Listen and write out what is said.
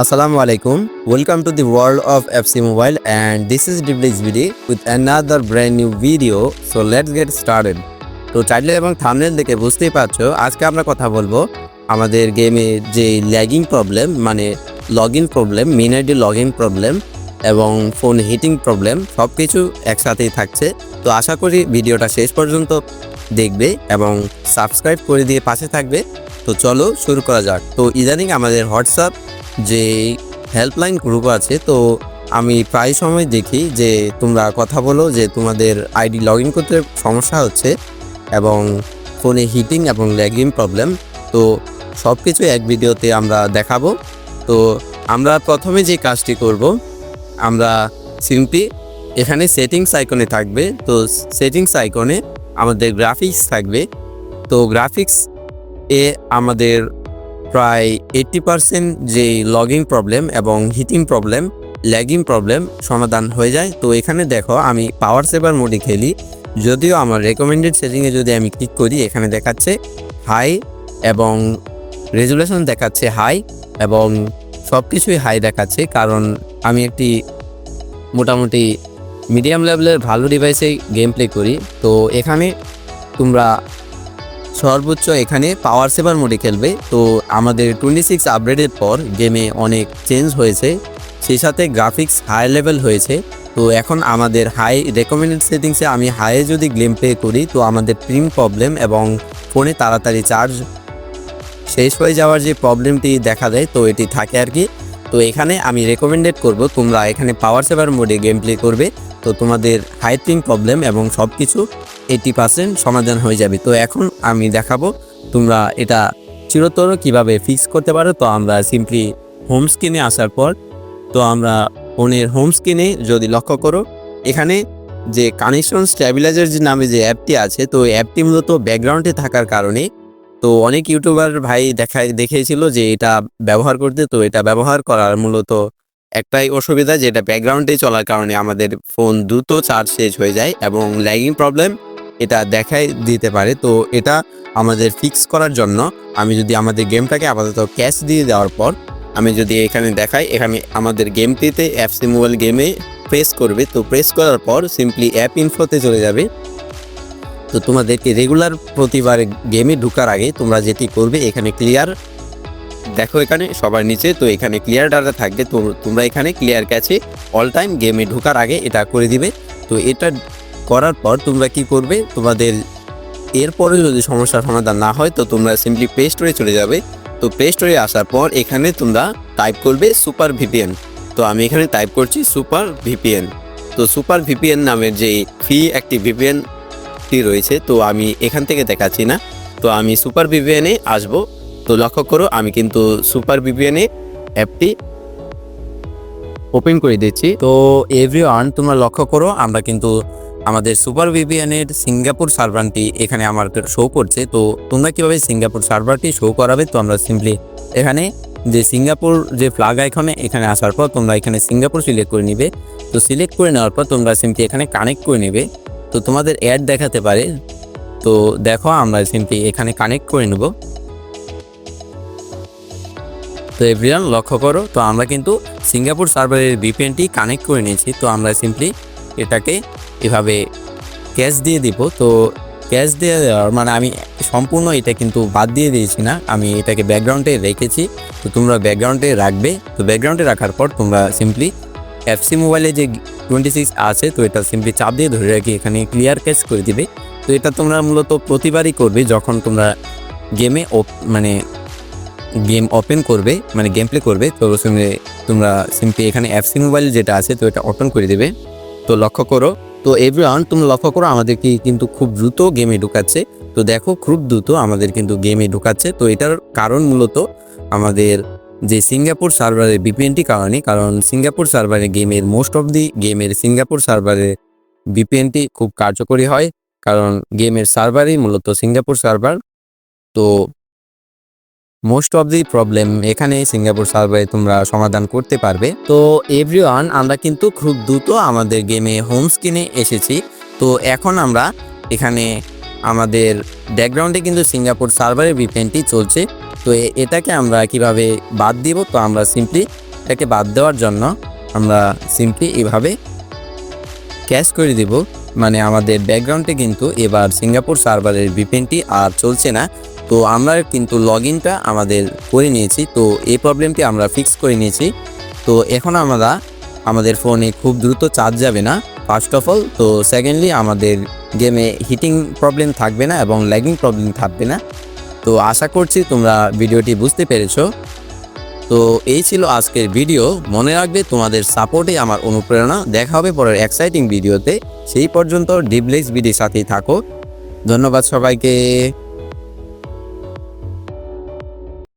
Assalamu alaikum. Welcome to the world of FC Mobile and this is DBXBD with another brand new video. So, let's get started. তো title এবং thumbnail দেখে বুঝতেই পারছ, আজকে আমরা কথা বলব আমাদের গেমে যে ল্যাগিং প্রবলেম মানে log in problem main ID log in problem এবং ফোন হিটিং প্রবলেম সব কিছু একসাথেই থাকছে তো আশা করি ভিডিওটা শেষ পর্যন্ত দেখবে এবং সাবস্ক্রাইব করে দিয়ে পাশে থাকবে তো চলো শুরু করা যাক তো ইদানিং আমাদের হোয়াটসঅ্যাপ যে হেল্পলাইন গ্রুপ আছে, তো আমি প্রায় সময় দেখি যে তোমরা কথা বলো যে তোমাদের আইডি লগ ইন করতে সমস্যা হচ্ছে এবং ফোনে হিটিং এবং ল্যাগিং প্রবলেম তো সব কিছু এক ভিডিওতে আমরা দেখাবো। তো আমরা প্রথমে যে কাজটি করব, আমরা সিম্পলি এখানে সেটিংস আইকনে থাকবে, তো সেটিংস আইকনে আমাদের গ্রাফিক্স থাকবে। তো গ্রাফিক্স এ আমাদের প্রায় এইট্টি পারসেন্ট যে লগিং প্রবলেম এবং হিটিং প্রবলেম ল্যাগিং প্রবলেম সমাধান হয়ে যায়। তো এখানে দেখো, আমি পাওয়ার সেভার মোডে খেলি। যদিও আমার রেকমেন্ডেড সেটিংয়ে যদি আমি ক্লিক করি, এখানে দেখাচ্ছে হাই এবং রেজুলেশন দেখাচ্ছে হাই এবং সব কিছুই হাই দেখাচ্ছে। কারণ আমি একটি মোটামুটি মিডিয়াম লেভেলের ভালো ডিভাইসে গেম প্লে করি। তো এখানে তোমরা সর্বোচ্চ এখানে পাওয়ার সেভার মোডে খেলবে। তো আমাদের টোয়েন্টি সিক্স আপডেটের পর গেমে অনেক চেঞ্জ হয়েছে। সেই সাথে গ্রাফিক্স হাই লেভেল হয়েছে। তো এখন আমাদের হাই রেকমেন্ডেড সেটিংসে আমি হাইয়ে যদি গেম প্লে করি, তো আমাদের প্রিম প্রবলেম এবং ফোনে তাড়াতাড়ি চার্জ শেষ হয়ে যাওয়ার যে প্রবলেমটি দেখা দেয়, তো এটি থাকে আর কি। তো এখানে আমি রেকমেন্ডেড করব, তোমরা এখানে পাওয়ার সেভার মোডে গেম প্লে করবে। তো তোমাদের হাই প্রিং প্রবলেম এবং সব কিছু এইটি পার্সেন্ট সমাধান হয়ে যাবে। তো এখন আমি দেখাবো তোমরা এটা চিরতর কীভাবে ফিক্স করতে পারো। তো আমরা সিম্পলি হোম স্ক্রিনে আসার পর, তো আমরা ফোনের হোম স্ক্রিনে যদি লক্ষ্য করো, এখানে যে কানেকশন স্ট্যাবিলাইজার যে নামে যে অ্যাপটি আছে, তো অ্যাপটি মূলত ব্যাকগ্রাউন্ডে থাকার কারণে, তো অনেক ইউটিউবার ভাই দেখা দেখেছিল যে এটা ব্যবহার করতে, তো এটা ব্যবহার করার মূলত একটাই অসুবিধা যেটা ব্যাকগ্রাউন্ডে চলার কারণে আমাদের ফোন দ্রুত চার্জ শেষ হয়ে যায় এবং ল্যাগিং প্রবলেম এটা দেখাই দিতে পারে। তো এটা আমাদের ফিক্স করার জন্য আমি যদি আমাদের গেমটাকে আপাতত ক্যাশ দিয়ে দেওয়ার পর আমি যদি এখানে দেখাই, এখানে আমাদের গেমটিতে অ্যাপসি মোবাইল গেমে প্রেস করবে। তো প্রেস করার পর সিম্পলি অ্যাপ ইনফোতে চলে যাবে। তো তোমাদেরকে রেগুলার প্রতিবার গেমে ঢুকার আগে তোমরা যেটি করবে, এখানে ক্লিয়ার দেখো এখানে সবার নিচে। তো এখানে ক্লিয়ার ডাটা থাকবে। তো তোমরা এখানে ক্লিয়ার ক্যাচে অল টাইম গেমে ঢোকার আগে এটা করে দিবে। তো এটা করার পর তোমরা কি করবে? তোমাদের এরপরে যদি সমস্যার সমাধান না হয়, তো তোমরা সিম্পলি প্লে স্টোরে চলে যাবে। তো প্লে স্টোরে আসার পর এখানে তোমরা টাইপ করবে সুপার ভিপিএন তো আমি এখানে টাইপ করছি সুপার ভিপিএন তো সুপার ভিপিএন নামের যে ফ্রি একটি ভিপিএনটি রয়েছে, তো আমি এখান থেকে দেখাচ্ছি না। তো আমি সুপার ভিপিএনে আসব। তো লক্ষ্য করো, আমি কিন্তু সুপার ভিপিএনে অ্যাপটি ওপেন করে দিচ্ছি। তো এভরি তোমরা লক্ষ্য করো, আমরা কিন্তু আমাদের সুপার ভিপিএনের সিঙ্গাপুর সার্ভারটি এখানে আমার শো করছে। তো তোমরা কীভাবে সিঙ্গাপুর সার্ভারটি শো করাবে? তো আমরা সিম্পলি এখানে যে সিঙ্গাপুর যে ফ্লাগ আইকনে এখানে আসার পর তোমরা এখানে সিঙ্গাপুর সিলেক্ট করে নিবে। তো সিলেক্ট করে নেওয়ার পর তোমরা সিম্পলি এখানে কানেক্ট করে নেবে। তো তোমাদের অ্যাড দেখাতে পারে। তো দেখো আমরা সিম্পলি এখানে কানেক্ট করে নেব। তো এভরিওয়ান লক্ষ্য করো, তো আমরা কিন্তু সিঙ্গাপুর সার্ভারের ভিপিএনটি কানেক্ট করে নিয়েছি। তো আমরা সিম্পলি এটাকে এভাবে ক্যাশ দিয়ে দিব। তো ক্যাশ দিয়ে দেওয়ার মানে আমি সম্পূর্ণ এটা কিন্তু বাদ দিয়ে দিয়েছি না। আমি এটাকে ব্যাকগ্রাউন্ডে রেখেছি। তো তোমরা ব্যাকগ্রাউন্ডে রাখবে। তো ব্যাকগ্রাউন্ডে রাখার পর তোমরা সিম্পলি এফসি মোবাইলে যে টোয়েন্টি সিক্স আছে, তো এটা সিম্পলি চাপ দিয়ে ধরে রাখি এখানে ক্লিয়ার ক্যাশ করে দিবে। তো এটা তোমরা মূলত প্রতিবারই করবে যখন তোমরা গেমে মানে গেম ওপেন করবে মানে গেম প্লে করবে। তো তোমরা সিম্পলি এখানে এফসি মোবাইল যেটা আছে, তো এটা ওপেন করে দেবে। তো লক্ষ্য করো তো এভরিওয়ান তুমি লক্ষ্য করো, আমাদেরকে কিন্তু খুব দ্রুত গেমে ঢুকাচ্ছে। তো দেখো, খুব দ্রুত আমাদের কিন্তু গেমে ঢুকাচ্ছে। তো এটার কারণ মূলত আমাদের যে সিঙ্গাপুর সার্ভারের বিপিএনটি কারণে, কারণ সিঙ্গাপুর সার্ভারে গেমের মোস্ট অফ দি গেমের সিঙ্গাপুর সার্ভারে বিপিএনটি খুব কার্যকরী হয়। কারণ গেমের সার্ভারই মূলত সিঙ্গাপুর সার্ভার তো মোস্ট অফ দি প্রবলেম এখানে সিঙ্গাপুর সার্ভারে তোমরা সমাধান করতে পারবে। তো এভরিওয়ান আমরা কিন্তু খুব দ্রুত আমাদের গেমে হোম স্ক্রিনে এসেছি। তো এখন আমরা এখানে আমাদের ব্যাকগ্রাউন্ডে কিন্তু সিঙ্গাপুর সার্ভারের ভিপিএনটি চলছে। তো এটাকে আমরা কীভাবে বাদ দিব? তো আমরা সিম্পলি এটাকে বাদ দেওয়ার জন্য আমরা সিম্পলি এভাবে ক্যাশ করে দিব। মানে আমাদের ব্যাকগ্রাউন্ডে কিন্তু এবার সিঙ্গাপুর সার্ভারের ভিপিএনটি আর চলছে না। তো আমরা কিন্তু লগ ইনটা আমাদের করে নিয়েছি। তো এই প্রবলেমটি আমরা ফিক্স করে নিয়েছি। তো এখন আমরা আমাদের ফোনে খুব দ্রুত চার্জ যাবে না ফার্স্ট অফ অল তো সেকেন্ডলি আমাদের গেমে হিটিং প্রবলেম থাকবে না এবং ল্যাগিং প্রবলেম থাকবে না। তো আশা করছি তোমরা ভিডিওটি বুঝতে পেরেছ। তো এই ছিল আজকের ভিডিও মনে রাখবে তোমাদের সাপোর্টে আমার অনুপ্রেরণা। দেখা হবে পরের এক্সাইটিং ভিডিওতে সেই পর্যন্ত ডিবলেক্স ভিডিওর সাথেই থাকো। ধন্যবাদ সবাইকে।